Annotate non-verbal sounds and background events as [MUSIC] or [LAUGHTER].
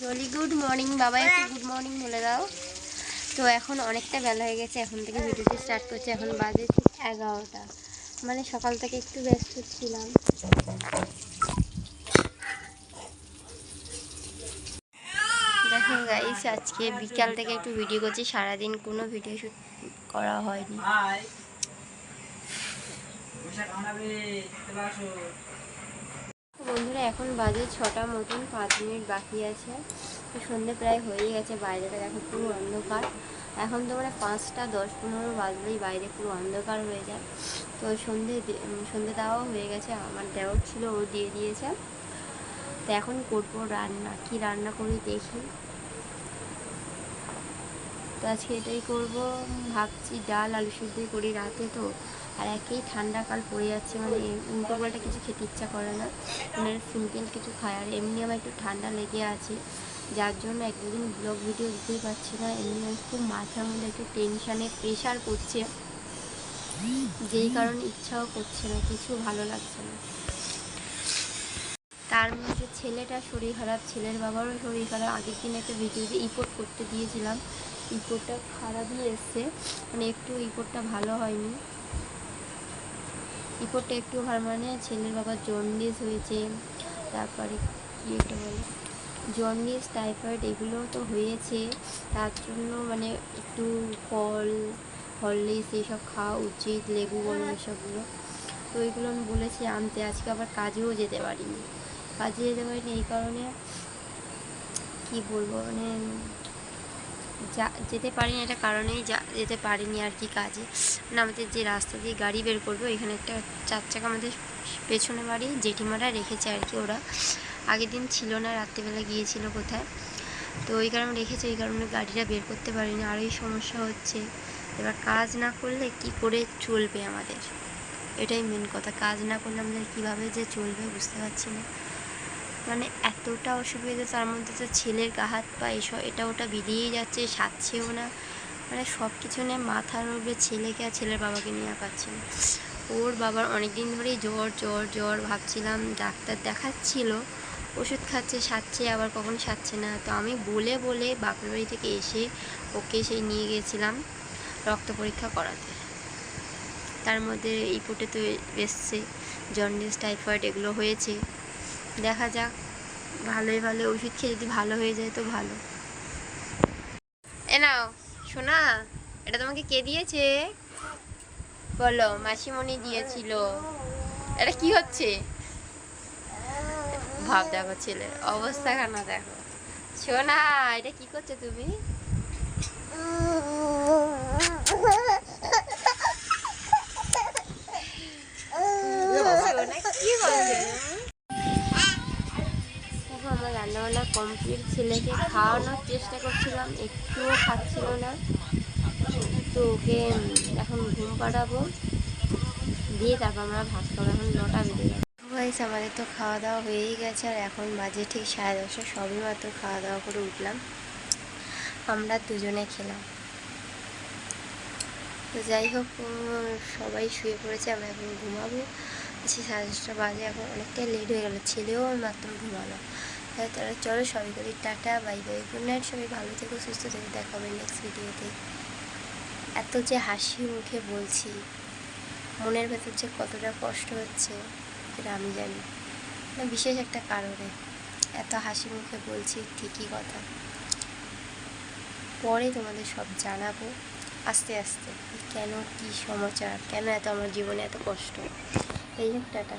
Jolly good morning বাবা, একটু good morning বলে দাও। তো এখন অনেকটা বেলা হয়ে গেছে, এখন থেকে ভিডিওটি স্টার্ট করছে, এখন বাজে ঠিক এগারোটা। মানে সকাল থেকে একটু ব্যস্ত ছিলাম দেখো গাইস আজকে বিকাল থেকে একটু ভিডিও করছি, সারাদিন কোনো ভিডিও শ্যুট করা হয়নি। বন্ধুরা, এখন বাজে ছটা মতন, পাঁচ মিনিট বাকি আছে। তো সন্ধে প্রায় হয়েই গেছে, বাইরেটা দেখো পুরো অন্ধকার। এখন তো মানে পাঁচটা দশ পনেরো বাজলেই বাইরে পুরো অন্ধকার হয়ে যায়। তো সন্ধে সন্ধে দেওয়াও হয়ে গেছে, আমার দেওয়ার ছিল, ও দিয়ে দিয়েছে। তো এখন করব রান্না, কি রান্না করি দেখি। তো আজকে এটাই করব, ভাবছি ডাল, আলু সিদ্ধ করি রাতে তো। আর একেই ঠান্ডা কাল পড়ে যাচ্ছে মানে উল্টো পাল্টা কিছু খেতে ইচ্ছা করে না। মানে সিম্পল কিছু খায়, আর এমনি আমার একটু ঠান্ডা লেগে আছে। যার জন্য এক দুদিন ব্লগ ভিডিও দিতেই পারছি না, এমনি খুব মাথার মধ্যে একটু টেনশানে প্রেশার করছে। যেই কারণে ইচ্ছাও করছে না, কিছু ভালো লাগছে না। তার মধ্যে ছেলেটা শরীর খারাপ, ছেলের বাবারও শরীর খারাপ। আগের দিন একটা ভিডিওতে রিপোর্ট করতে দিয়েছিলাম। রিপোর্টটা খারাপই এসছে মানে একটু রিপোর্টটা ভালো হয়নি। রিপোর্টটা একটু ভালো মানে ছেলের বাবার জন্ডিস হয়েছে। তারপরে কি একটা বলে? জন্ডিস, টাইফয়েড, এগুলো তো হয়েছে। তার জন্য মানে একটু ফল, হরলিক্স এইসব খাওয়া উচিত, লেবু বলো এসবগুলো। তো ওইগুলো আমি বলেছি আনতে। আজকে আবার কাজেও যেতে পারিনি। কাজে যেতে পারিনি এই কারণে কি বলব? মানে যা, যেতে পারিনি এটা কারণেই যা, যেতে পারিনি আর কি কাজে। মানে আমাদের যে রাস্তা দিয়ে গাড়ি বের করব এখানে একটা চার চাকা আমাদের পেছনে বাড়ি জেঠিমারা রেখেছে আর কি ওরা। আগের দিন ছিল না, রাত্রিবেলা গিয়েছিল কোথায়। তো ওই কারণে রেখেছে, ওই কারণে গাড়িটা বের করতে পারিনি। আর এই সমস্যা হচ্ছে। এবার কাজ না করলে কি করে চলবে আমাদের? এটাই মেন কথা। কাজ না করলে আমাদের কীভাবে যে চলবে বুঝতে পারছি না। মানে এতটা অসুবিধা তার মধ্যে তো ছেলের গা, হাত, পা, এসব, এটা ওটা বেরিয়েই যাচ্ছে সারছেও না। মানে সব কিছু নিয়ে মাথার উপরে ছেলেকে আর ছেলের বাবাকে নিয়ে পাচ্ছি না। ওর বাবার অনেক দিন ধরেই জ্বর জ্বর জ্বর, ভাবছিলাম ডাক্তার দেখাচ্ছিল, ওষুধ খাচ্ছে সারছে আবার কখন সারছে না। তো আমি বলে বলে বাপের বাড়ি থেকে এসে ওকে সেই নিয়ে গেছিলাম রক্ত পরীক্ষা করাতে। তার মধ্যে এই রিপোর্টে তো এসছে, জন্ডিস, টাইফয়েড এগুলো হয়েছে। দেখা যাক। ভালোই ভালো ওষুধ খেয়ে যদি ভালো হয়ে যায় তো ভালো। এ নাও শোনা এটা তোমাকে কে দিয়েছে? বলো মাসিমণি দিয়েছিল। এটা কি হচ্ছে? ভাব দেখো ছেলের অবস্থা খানা দেখো? শোনা এটা কি করছ তুমি? [LAUGHS] কি রান্নাবান্না কমপ্লিট ছেলেকে খাওয়ানোর চেষ্টা করছিলাম, একটুও খাচ্ছিল না। তো ওকে এখন ঘুম পাড়াবো। দিয়ে তারপর আমরা ভাত খাব, এখন নটা বেজে যাবে আমাদের তো খাওয়া দাওয়া হয়েই গেছে, আর এখন বাজে ঠিক সাড়ে দশটা সবই মাত্র খাওয়া দাওয়া করে উঠলাম। আমরা দুজনে খেলাম। তো যাই হোক সবাই শুয়ে পড়েছে, আমরা এখন ঘুমাবো। আচ্ছা সাড়ে দশটা বাজে, এখন অনেকটাই লেট হয়ে গেলো, ছেলেও মাত্র ঘুমালো। তাই তারা চলো সবাই করি। Tata, bye bye. Good night সবাই, ভালো থেকো, সুস্থ থেকে। দেখা হবে নেক্সট ভিডিওতে এত যে হাসি মুখে বলছি, মনের ভেতর যে কতটা কষ্ট হচ্ছে সেটা আমি জানি। না, বিশেষ একটা কারণে। এত হাসি মুখে বলছি, ঠিকই কথা। পরে তোমাদের সব জানাব। আস্তে আস্তে। কেন কী সমাচার? কেন এত আমার জীবনে এত কষ্ট? এই টাটা।